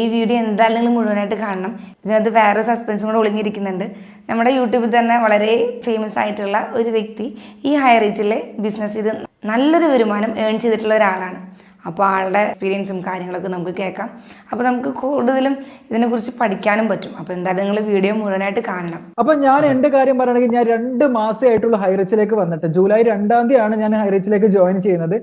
ഈ വീഡിയോ എന്തായാലും നിങ്ങൾ മുഴുവനായിട്ട് കാണണം. ഇതിനകത്ത് വേറെ സസ്പെൻസും കൂടെ ഒളിഞ്ഞിരിക്കുന്നുണ്ട്. നമ്മുടെ യൂട്യൂബിൽ തന്നെ വളരെ ഫേമസ് ആയിട്ടുള്ള ഒരു വ്യക്തി ഈ ഹൈ റീച്ചിലെ ബിസിനസ് ചെയ്ത് നല്ലൊരു വരുമാനം ഏൺ ചെയ്തിട്ടുള്ള ഒരാളാണ്. അപ്പോൾ ആളുടെ എക്സ്പീരിയൻസും കാര്യങ്ങളൊക്കെ നമുക്ക് കേൾക്കാം. അപ്പോൾ നമുക്ക് കൂടുതലും ഇതിനെക്കുറിച്ച് പഠിക്കാനും പറ്റും. അപ്പോൾ എന്തായാലും നിങ്ങൾ വീഡിയോ മുഴുവനായിട്ട് കാണണം. അപ്പോൾ ഞാൻ എന്റെ കാര്യം പറയുകയാണെങ്കിൽ ഞാൻ രണ്ട് മാസമായിട്ടുള്ള ഹൈറിച്ചിലേക്ക് വന്നിട്ട് ജൂലൈ രണ്ടാം തീയതിയാണ് ഞാൻ ഹൈറിച്ചിലേക്ക് ജോയിൻ ചെയ്യുന്നത്.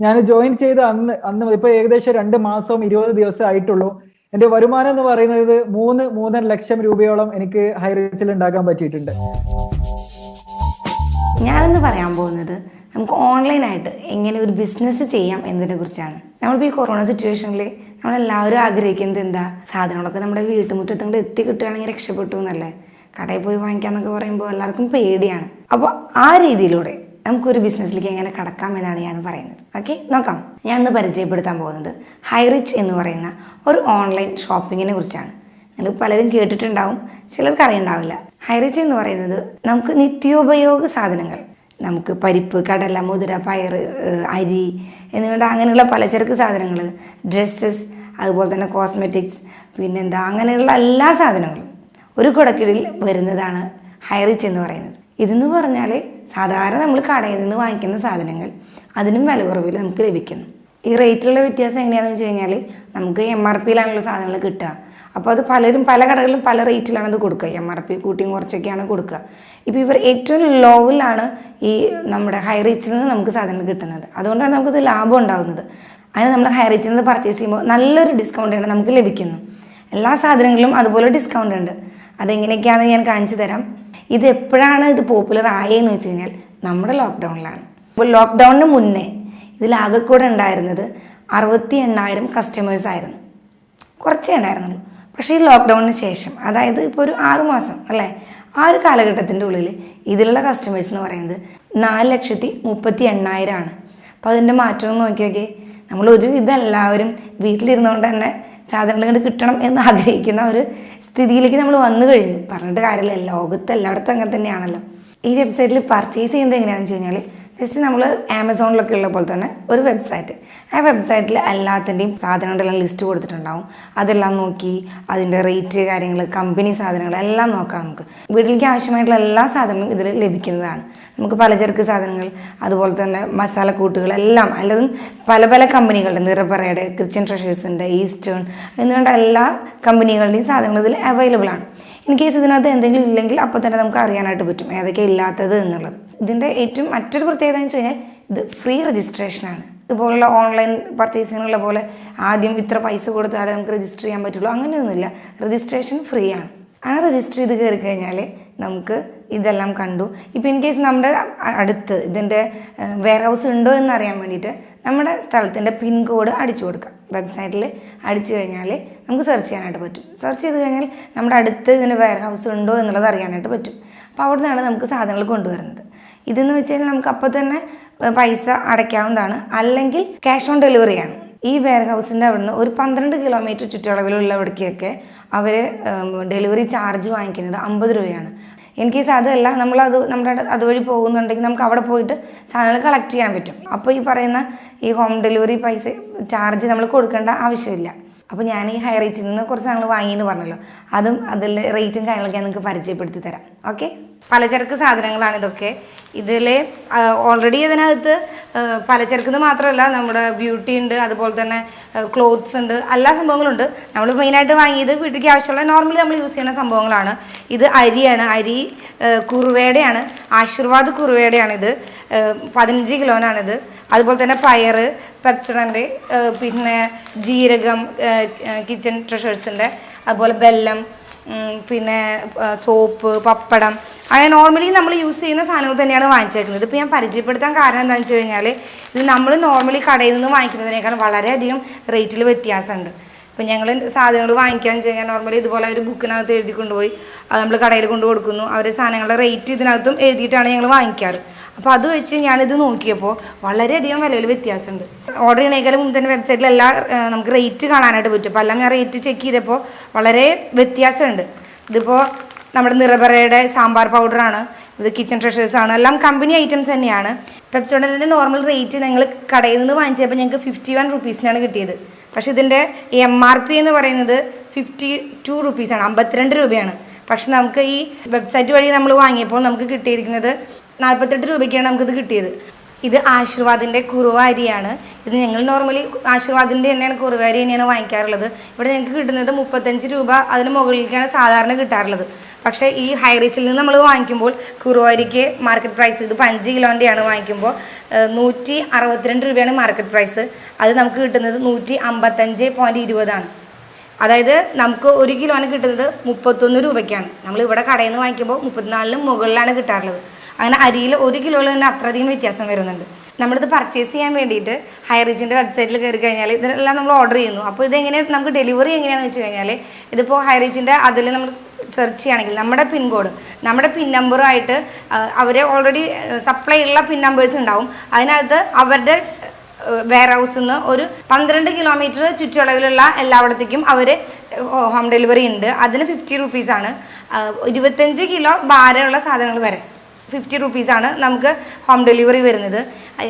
ഞാൻ ജോയിൻ ചെയ്ത അന്ന് അന്ന് ഇപ്പോൾ ഏകദേശം രണ്ട് മാസവും ഇരുപത് ദിവസം ആയിട്ടുള്ളൂ എന്റെ വരുമാനം എന്ന് പറയുന്നത് മൂന്ന് മൂന്നര ലക്ഷം രൂപയോളം എനിക്ക് ഹൈറിച്ചിൽ ഉണ്ടാക്കാൻ പറ്റിയിട്ടുണ്ട്. ഞാനിന്ന് പറയാൻ പോകുന്നത് നമുക്ക് ഓൺലൈനായിട്ട് എങ്ങനെ ഒരു ബിസിനസ് ചെയ്യാം എന്നതിനെ കുറിച്ചാണ്. നമ്മളിപ്പോൾ ഈ കൊറോണ സിറ്റുവേഷനിൽ നമ്മളെല്ലാവരും ആഗ്രഹിക്കുന്നത് എന്താ? സാധനങ്ങളൊക്കെ നമ്മുടെ വീട്ടുമുറ്റത്ത് കൊണ്ട് എത്തി കിട്ടുകയാണെങ്കിൽ രക്ഷപ്പെട്ടു എന്നല്ലേ? കടയിൽ പോയി വാങ്ങിക്കാന്നൊക്കെ പറയുമ്പോൾ എല്ലാവർക്കും പേടിയാണ്. അപ്പോൾ ആ രീതിയിലൂടെ നമുക്കൊരു ബിസിനസ്സിലേക്ക് എങ്ങനെ കടക്കാം എന്നാണ് ഞാൻ പറയുന്നത്. ഓക്കെ നോക്കാം. ഞാൻ ഇന്ന് പരിചയപ്പെടുത്താൻ പോകുന്നത് ഹൈറിച്ച് എന്ന് പറയുന്ന ഒരു ഓൺലൈൻ ഷോപ്പിങ്ങിനെ കുറിച്ചാണ്. നിങ്ങൾ പലരും കേട്ടിട്ടുണ്ടാവും ചിലർക്ക് അറിയണ്ടാവില്ല. ഹൈറിച്ച് എന്ന് പറയുന്നത് നമുക്ക് നിത്യോപയോഗ സാധനങ്ങൾ. നമുക്ക് പരിപ്പ് കടല മുതിര പയർ അരി എന്നിവയുടെ അങ്ങനെയുള്ള പലചരക്ക് സാധനങ്ങൾ ഡ്രസ്സസ് അതുപോലെ തന്നെ കോസ്മെറ്റിക്സ് പിന്നെന്താ അങ്ങനെയുള്ള എല്ലാ സാധനങ്ങളും ഒരു കുടക്കീഴിൽ വരുന്നതാണ് ഹൈറിച്ച് എന്ന് പറയുന്നത്. ഇതെന്ന് പറഞ്ഞാൽ സാധാരണ നമ്മൾ കടയിൽ നിന്ന് വാങ്ങിക്കുന്ന സാധനങ്ങൾ അതിനും വില കുറവിൽ നമുക്ക് ലഭിക്കുന്നു. ഈ റേറ്റിലുള്ള വ്യത്യാസം എങ്ങനെയാണെന്ന് വെച്ച് കഴിഞ്ഞാൽ നമുക്ക് എം ആർ പിയിലാണല്ലോ സാധനങ്ങൾ കിട്ടുക. അപ്പോൾ അത് പലരും പല കടകളിലും പല റേറ്റിലാണ് അത് കൊടുക്കുക. എം ആർ പി കൂട്ടിയും കുറച്ചൊക്കെയാണ് കൊടുക്കുക. ഇപ്പോൾ ഇവർ ഏറ്റവും ലോവിലാണ് ഈ നമ്മുടെ ഹൈ റേറ്റിൽ നിന്ന് നമുക്ക് സാധനങ്ങൾ കിട്ടുന്നത്. അതുകൊണ്ടാണ് നമുക്കത് ലാഭം ഉണ്ടാകുന്നത് അതിന് നമ്മൾ ഹൈ റേറ്റിൽ നിന്ന് പർച്ചേസ് ചെയ്യുമ്പോൾ നല്ലൊരു ഡിസ്കൗണ്ട് നമുക്ക് ലഭിക്കുന്നു. എല്ലാ സാധനങ്ങളിലും അതുപോലെ ഡിസ്കൗണ്ട് ഉണ്ട്. അതെങ്ങനെയൊക്കെയാണെന്ന് ഞാൻ കാണിച്ചു തരാം. ഇത് എപ്പോഴാണ് ഇത് പോപ്പുലർ ആയതെന്ന് വെച്ച് കഴിഞ്ഞാൽ നമ്മുടെ ലോക്ക്ഡൗണിലാണ് അപ്പോൾ ലോക്ക്ഡൗണിന് മുന്നേ ഇതിലാകെ കൂടെ ഉണ്ടായിരുന്നത് അറുപത്തി എണ്ണായിരം കസ്റ്റമേഴ്സ് ആയിരുന്നു. കുറച്ചേ ഉണ്ടായിരുന്നുള്ളൂ. പക്ഷേ ഈ ലോക്ക്ഡൗണിന് ശേഷം അതായത് ഇപ്പോൾ ഒരു ആറുമാസം അല്ലേ? ആ ഒരു കാലഘട്ടത്തിന്റെ ഉള്ളിൽ ഇതിലുള്ള കസ്റ്റമേഴ്സ് എന്ന് പറയുന്നത് നാല് ലക്ഷത്തി മുപ്പത്തി എണ്ണായിരമാണ് അപ്പോൾ അതിന്റെ മാറ്റം നോക്കി നോക്കിയേ നമ്മൾ ഒരുവിധം എല്ലാവരും വീട്ടിലിരുന്നുകൊണ്ട് തന്നെ സാധനങ്ങൾ ഇങ്ങോട്ട് കിട്ടണം എന്ന് ആഗ്രഹിക്കുന്ന ഒരു സ്ഥിതിയിലേക്ക് നമ്മൾ വന്നു കഴിഞ്ഞു. പറഞ്ഞിട്ട് കാര്യമില്ല. ലോകത്ത് എല്ലായിടത്തും അങ്ങനെ തന്നെയാണല്ലോ. ഈ വെബ്സൈറ്റിൽ പർച്ചേസ് ചെയ്യുന്നത് എങ്ങനെയാണെന്ന് വെച്ച് കഴിഞ്ഞാൽ ജസ്റ്റ് നമ്മൾ ആമസോണിലൊക്കെ ഉള്ള പോലെ തന്നെ ഒരു വെബ്സൈറ്റ് ആ വെബ്സൈറ്റിൽ എല്ലാത്തിന്റെയും സാധനങ്ങളുടെല്ലാം ലിസ്റ്റ് കൊടുത്തിട്ടുണ്ടാവും. അതെല്ലാം നോക്കി അതിന്റെ റേറ്റ് കാര്യങ്ങൾ കമ്പനി സാധനങ്ങൾ എല്ലാം നോക്കാം നമുക്ക്. വീട്ടിലേക്ക് ആവശ്യമായിട്ടുള്ള എല്ലാ സാധനങ്ങളും ഇതിൽ ലഭിക്കുന്നതാണ്. നമുക്ക് പലചരക്ക് സാധനങ്ങൾ അതുപോലെ തന്നെ മസാലക്കൂട്ടുകൾ എല്ലാം അല്ലതും പല പല കമ്പനികളുടെ നിറപ്പറയുടെ ക്രിസ്ത്യൻ ട്രഷേഴ്സിന്റെ ഈസ്റ്റേൺ എന്നുകൊണ്ട് എല്ലാ കമ്പനികളുടെയും സാധനങ്ങൾ ഇതിൽ അവൈലബിൾ ആണ്. ഇൻ കേസ് ഇതിനകത്ത് എന്തെങ്കിലും ഇല്ലെങ്കിൽ അപ്പോൾ തന്നെ നമുക്ക് അറിയാനായിട്ട് പറ്റും. ഏതൊക്കെ ഇല്ലാത്തത് എന്നുള്ളത്. ഇതിന്റെ ഏറ്റവും മറ്റൊരു പ്രത്യേകത എന്ന് വെച്ച് കഴിഞ്ഞാൽ ഇത് ഫ്രീ രജിസ്ട്രേഷനാണ് ഇതുപോലുള്ള ഓൺലൈൻ പർച്ചേസിങ്ങുള്ള പോലെ ആദ്യം ഇത്ര പൈസ കൊടുത്താലേ നമുക്ക് രജിസ്റ്റർ ചെയ്യാൻ പറ്റുള്ളൂ. അങ്ങനെയൊന്നുമില്ല. രജിസ്ട്രേഷൻ ഫ്രീ ആണ്. ആ രജിസ്റ്റർ ചെയ്ത് കയറി കഴിഞ്ഞാൽ നമുക്ക് ഇതെല്ലാം കണ്ടു. ഇപ്പോൾ ഇൻ കേസ് നമ്മുടെ അടുത്ത് ഇതിന്റെ വെയർ ഹൗസ് ഉണ്ടോ എന്ന് അറിയാൻ വേണ്ടിയിട്ട് നമ്മുടെ സ്ഥലത്തിന്റെ പിൻകോഡ് അടിച്ചു കൊടുക്കാം. വെബ്സൈറ്റിൽ അടിച്ചു കഴിഞ്ഞാൽ നമുക്ക് സെർച്ച് ചെയ്യാനായിട്ട് പറ്റും. സെർച്ച് ചെയ്ത് കഴിഞ്ഞാൽ നമ്മുടെ അടുത്ത് ഇതിന്റെ വെയർ ഹൗസ് ഉണ്ടോ എന്നുള്ളത് അറിയാനായിട്ട് പറ്റും. അപ്പോൾ അവിടെ നിന്നാണ് നമുക്ക് സാധനങ്ങൾ കൊണ്ടുവരുന്നത്. ഇതെന്ന് വെച്ചാൽ നമുക്ക് അപ്പോൾ തന്നെ പൈസ അടയ്ക്കാവുന്നതാണ്. അല്ലെങ്കിൽ ക്യാഷ് ഓൺ ഡെലിവറിയാണ് ഈ വെയർ ഹൗസിന്റെ അവിടുന്ന് ഒരു പന്ത്രണ്ട് കിലോമീറ്റർ ചുറ്റളവിലുള്ള ചുറ്റളവിലുള്ളവിടേക്കൊക്കെ അവർ ഡെലിവറി ചാർജ് വാങ്ങിക്കുന്നത് അമ്പത് രൂപയാണ്. ഇൻ കേസ് അതല്ല നമ്മളത് നമ്മുടെ അതുവഴി പോകുന്നുണ്ടെങ്കിൽ നമുക്ക് അവിടെ പോയിട്ട് സാധനങ്ങൾ കളക്ട് ചെയ്യാൻ പറ്റും. അപ്പോൾ ഈ പറയുന്ന ഈ ഹോം ഡെലിവറി പൈസ ചാർജ് നമ്മൾ കൊടുക്കേണ്ട ആവശ്യമില്ല. അപ്പോൾ ഞാൻ ഈ ഹൈ റേറ്റിൽ നിന്ന് കുറച്ച് സാധനങ്ങൾ വാങ്ങിയെന്ന് പറഞ്ഞല്ലോ. അതും അതിൽ റേറ്റും കാര്യങ്ങളൊക്കെ ഞാൻ നിങ്ങൾക്ക് പരിചയപ്പെടുത്തി തരാം. ഓക്കെ പലചരക്ക് സാധനങ്ങളാണ് ഇതൊക്കെ. ഇതിൽ ഓൾറെഡി ഇതിനകത്ത് പലചരക്ക് എന്ന് മാത്രമല്ല നമ്മുടെ ബ്യൂട്ടി ഉണ്ട് അതുപോലെ തന്നെ ക്ലോത്ത്സ് ഉണ്ട് എല്ലാ സംഭവങ്ങളുണ്ട്. നമ്മൾ മെയിനായിട്ട് വാങ്ങിയത് വീട്ടിലേക്ക് ആവശ്യമുള്ള നോർമലി നമ്മൾ യൂസ് ചെയ്യുന്ന സംഭവങ്ങളാണ്. ഇത് അരിയാണ് അരി കുറുവേടയാണ് കുറുവയുടെയാണ് ആശീർവാദ് കുറുവയുടെയാണ് ഇത്. പതിനഞ്ച് കിലോനാണിത്. അതുപോലെ തന്നെ പയറ് പെപ്സഡന്റെ പിന്നെ ജീരകം കിച്ചൺ ട്രഷേഴ്സിന്റെ അതുപോലെ ബെല്ലം പിന്നെ സോപ്പ് പപ്പടം. അങ്ങനെ നോർമലി നമ്മൾ യൂസ് ചെയ്യുന്ന സാധനങ്ങൾ തന്നെയാണ് വാങ്ങിച്ചേക്കുന്നത്. ഇപ്പോൾ ഞാൻ പരിചയപ്പെടുത്താൻ കാരണം എന്താണെന്ന് വെച്ച് കഴിഞ്ഞാൽ ഇത് നമ്മൾ നോർമലി കടയിൽ നിന്ന് വാങ്ങിക്കുന്നതിനേക്കാൾ വളരെയധികം റേറ്റിൽ വ്യത്യാസമുണ്ട്. ഇപ്പം ഞങ്ങൾ സാധനങ്ങൾ വാങ്ങിക്കാന്ന് വെച്ച് കഴിഞ്ഞാൽ നോർമലി ഇതുപോലെ ഒരു ബുക്കിനകത്ത് എഴുതി കൊണ്ടുപോയി. അത് നമ്മൾ കടയിൽ കൊണ്ട് കൊടുക്കുന്നു. അവർ സാധനങ്ങളുടെ റേറ്റ് ഇതിനകത്തും എഴുതിയിട്ടാണ് ഞങ്ങൾ വാങ്ങിക്കാറ്. അപ്പോൾ അത് വെച്ച് ഞാനിത് നോക്കിയപ്പോൾ വളരെയധികം വിലയിൽ വ്യത്യാസമുണ്ട്. ഓർഡർ ചെയ്യണേക്കാളും മുമ്പ് തന്നെ വെബ്സൈറ്റിൽ എല്ലാ നമുക്ക് റേറ്റ് കാണാനായിട്ട് പറ്റും. അപ്പോൾ എല്ലാം ഞാൻ റേറ്റ് ചെക്ക് ചെയ്തപ്പോൾ വളരെ വ്യത്യാസമുണ്ട്. ഇതിപ്പോൾ നമ്മുടെ നിറബറയുടെ സാമ്പാർ പൗഡറാണ് ഇത് കിച്ചൺ ആണ്. എല്ലാം കമ്പനി ഐറ്റംസ് തന്നെയാണ്. പെപ്സോഡന്റെ നോർമൽ റേറ്റ് ഞങ്ങൾ കടയിൽ നിന്ന് വാങ്ങിച്ചപ്പോൾ ഞങ്ങൾക്ക് ഫിഫ്റ്റി വൺ റുപ്പീസിനാണ് കിട്ടിയത്. പക്ഷെ ഇതിന്റെ എം ആർ പി എന്ന് പറയുന്നത് ഫിഫ്റ്റി ടു റുപ്പീസാണ് അമ്പത്തിരണ്ട് രൂപയാണ്. പക്ഷെ നമുക്ക് ഈ വെബ്സൈറ്റ് വഴി നമ്മൾ വാങ്ങിയപ്പോൾ നമുക്ക് കിട്ടിയിരിക്കുന്നത് നാൽപ്പത്തെട്ട് രൂപയ്ക്കാണ് നമുക്കിത് കിട്ടിയത്. ഇത് ആശീർവാദിന്റെ കുറുവ അരിയാണ് ഇത് ഞങ്ങൾ നോർമലി ആശീർവാദിന്റെ തന്നെയാണ് കുറുവ അരി തന്നെയാണ് വാങ്ങിക്കാറുള്ളത്. ഇവിടെ ഞങ്ങൾക്ക് കിട്ടുന്നത് മുപ്പത്തഞ്ച് രൂപ അതിന് മുകളിലേക്കാണ് സാധാരണ കിട്ടാറുള്ളത്. പക്ഷേ ഈ ഹൈറീച്ചിൽ നിന്ന് നമ്മൾ വാങ്ങിക്കുമ്പോൾ കുറുവ അരിക്ക് മാർക്കറ്റ് പ്രൈസ് ഇത് അഞ്ച് കിലോന്റെയാണ് വാങ്ങിക്കുമ്പോൾ നൂറ്റി അറുപത്തിരണ്ട് രൂപയാണ് മാർക്കറ്റ് പ്രൈസ് അത് നമുക്ക് കിട്ടുന്നത് നൂറ്റി അമ്പത്തഞ്ച് പോയിന്റ് ഇരുപതാണ് അതായത് നമുക്ക് ഒരു കിലോന് കിട്ടുന്നത് മുപ്പത്തൊന്ന് രൂപയ്ക്കാണ്. നമ്മൾ ഇവിടെ കടയിൽ നിന്ന് വാങ്ങിക്കുമ്പോൾ മുപ്പത്തിനാലിന് മുകളിലാണ് കിട്ടാറുള്ളത്. അങ്ങനെ അരിയിൽ ഒരു കിലോയിൽ തന്നെ അത്രയധികം വ്യത്യാസം വരുന്നുണ്ട്. നമ്മളിത് പർച്ചേസ് ചെയ്യാൻ വേണ്ടിയിട്ട് ഹൈറിച്ചിന്റെ വെബ്സൈറ്റിൽ കയറി കഴിഞ്ഞാൽ ഇതെല്ലാം നമ്മൾ ഓർഡർ ചെയ്യുന്നു. അപ്പോൾ ഇതെങ്ങനെ നമുക്ക് ഡെലിവറി എങ്ങനെയാണെന്ന് വെച്ച് കഴിഞ്ഞാൽ ഇതിപ്പോൾ ഹൈറിച്ചിന്റെ അതിൽ നമ്മൾ സെർച്ച് ചെയ്യുകയാണെങ്കിൽ നമ്മുടെ പിൻകോഡ് നമ്മുടെ പിൻ നമ്പറുമായിട്ട് അവർ ഓൾറെഡി സപ്ലൈ ഉള്ള പിൻ നമ്പേഴ്സ് ഉണ്ടാവും. അതിനകത്ത് അവരുടെ വെയർ ഹൗസിൽ നിന്ന് ഒരു പന്ത്രണ്ട് കിലോമീറ്റർ ചുറ്റളവിലുള്ള എല്ലായിടത്തേക്കും അവർ ഹോം ഡെലിവറി ഉണ്ട്. അതിന് ഫിഫ്റ്റി റുപ്പീസാണ് ഇരുപത്തഞ്ച് കിലോ ഭാരമുള്ള സാധനങ്ങൾ വരെ. ഫിഫ്റ്റി റുപ്പീസാണ് നമുക്ക് ഹോം ഡെലിവറി വരുന്നത്.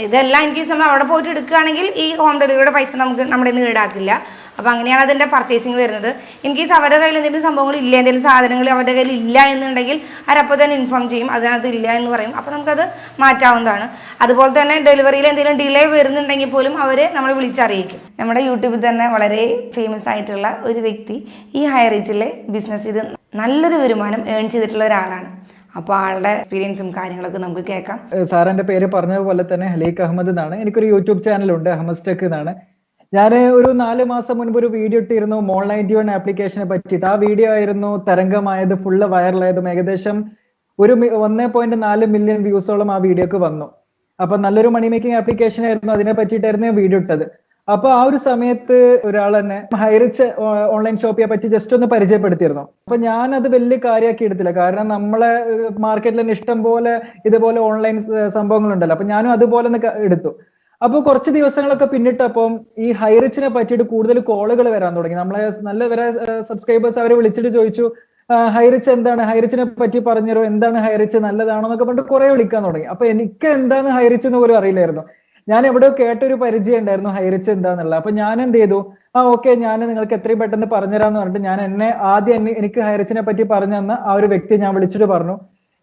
ഇതെല്ലാം ഇൻ കേസ് നമ്മൾ അവിടെ പോയിട്ട് എടുക്കുകയാണെങ്കിൽ ഈ ഹോം ഡെലിവറിയുടെ പൈസ നമുക്ക് നമ്മുടെ നിന്ന് ഈടാക്കില്ല. അപ്പോൾ അങ്ങനെയാണ് അതിന്റെ പർച്ചേസിങ് വരുന്നത്. ഇൻ കേസ് അവരുടെ കയ്യിൽ എന്തെങ്കിലും സംഭവങ്ങൾ ഇല്ല എന്തെങ്കിലും സാധനങ്ങൾ അവരുടെ കയ്യിൽ ഇല്ല എന്നുണ്ടെങ്കിൽ അവരപ്പോൾ തന്നെ ഇൻഫോം ചെയ്യും. അതിനകത്ത് ഇല്ല എന്ന് പറയും. അപ്പോൾ നമുക്കത് മാറ്റാവുന്നതാണ്. അതുപോലെ തന്നെ ഡെലിവറിയിൽ എന്തെങ്കിലും ഡിലേ വരുന്നുണ്ടെങ്കിൽ പോലും അവർ നമ്മളെ വിളിച്ചറിയിക്കും. നമ്മുടെ യൂട്യൂബിൽ തന്നെ വളരെ ഫേമസ് ആയിട്ടുള്ള ഒരു വ്യക്തി ഈ ഹൈറേജിലെ ബിസിനസ് ചെയ്ത് നല്ലൊരു വരുമാനം ഏൺ ചെയ്തിട്ടുള്ള ഒരാളാണ്. അപ്പോൾ ആളുടെ എക്സ്പീരിയൻസും കാര്യങ്ങളൊക്കെ നമുക്ക് കേൾക്കാം. സാറിന്റെ പേര് പറഞ്ഞതുപോലെ തന്നെ ഹലീഖ് അഹമ്മദ് എന്നാണ്. എനിക്കൊരു യൂട്യൂബ് ചാനലുണ്ട് അഹമ്മദ് ടെക് എന്നാണ്. ഞാൻ ഒരു നാല് മാസം മുൻപ് ഒരു വീഡിയോ ഇട്ടിരുന്നു മോൾ നയന്റി വൺ ആപ്ലിക്കേഷനെ പറ്റിയിട്ട്. ആ വീഡിയോ ആയിരുന്നു തരംഗമായത് ഫുള്ള് വൈറലായതും ഏകദേശം ഒരു ഒന്നേ പോയിന്റ് നാല് മില്യൺ വ്യൂസോളം ആ വീഡിയോക്ക് വന്നു. അപ്പൊ നല്ലൊരു മണി മേക്കിംഗ് ആപ്ലിക്കേഷൻ ആയിരുന്നു അതിനെ പറ്റിയിട്ടായിരുന്നു ഞാൻ വീഡിയോ ഇട്ടത്. അപ്പൊ ആ ഒരു സമയത്ത് ഒരാൾ തന്നെ ഹൈറിച്ച് ഓൺലൈൻ ഷോപ്പിയെ പറ്റി ജസ്റ്റ് ഒന്ന് പരിചയപ്പെടുത്തിയിരുന്നു. അപ്പൊ ഞാൻ അത് വലിയ കാര്യമാക്കി എടുത്തില്ല. കാരണം നമ്മളെ മാർക്കറ്റിൽ തന്നെ ഇഷ്ടം പോലെ ഇതുപോലെ ഓൺലൈൻ സംഭവങ്ങൾ ഉണ്ടല്ലോ അപ്പൊ ഞാനും അതുപോലെ ഒന്ന് എടുത്തു. അപ്പൊ കുറച്ച് ദിവസങ്ങളൊക്കെ പിന്നിട്ടപ്പം ഈ ഹൈറിച്ചിനെ പറ്റിയിട്ട് കൂടുതൽ കോളുകൾ വരാൻ തുടങ്ങി. നമ്മളെ നല്ല വരെ സബ്സ്ക്രൈബേഴ്സ് അവരെ വിളിച്ചിട്ട് ചോദിച്ചു "ആ, ഹൈറിച്ച് എന്താണ്? ഹൈറിച്ചിനെ പറ്റി പറഞ്ഞുതരോ? എന്താണ് ഹൈറിച്ച് നല്ലതാണോ? എന്നൊക്കെ പറഞ്ഞിട്ട് കുറെ വിളിക്കാൻ തുടങ്ങി. അപ്പൊ എനിക്ക് എന്താണ് ഹൈറിച്ച് എന്ന് പോലും അറിയില്ലായിരുന്നു. ഞാൻ എവിടെയോ കേട്ടൊരു പരിചയം ഉണ്ടായിരുന്നു ഹൈറിച്ച് എന്താന്നുള്ളത്. അപ്പൊ ഞാൻ എന്ത് ചെയ്തു? ആ ഓക്കെ ഞാൻ നിങ്ങൾക്ക് എത്രയും പെട്ടെന്ന് പറഞ്ഞുതരാന്ന് പറഞ്ഞിട്ട് ഞാൻ എന്നെ ആദ്യം എന്നെ എനിക്ക് ഹൈറിച്ചിനെ പറ്റി പറഞ്ഞു തന്ന ആ ഒരു വ്യക്തി ഞാൻ വിളിച്ചിട്ട് പറഞ്ഞു.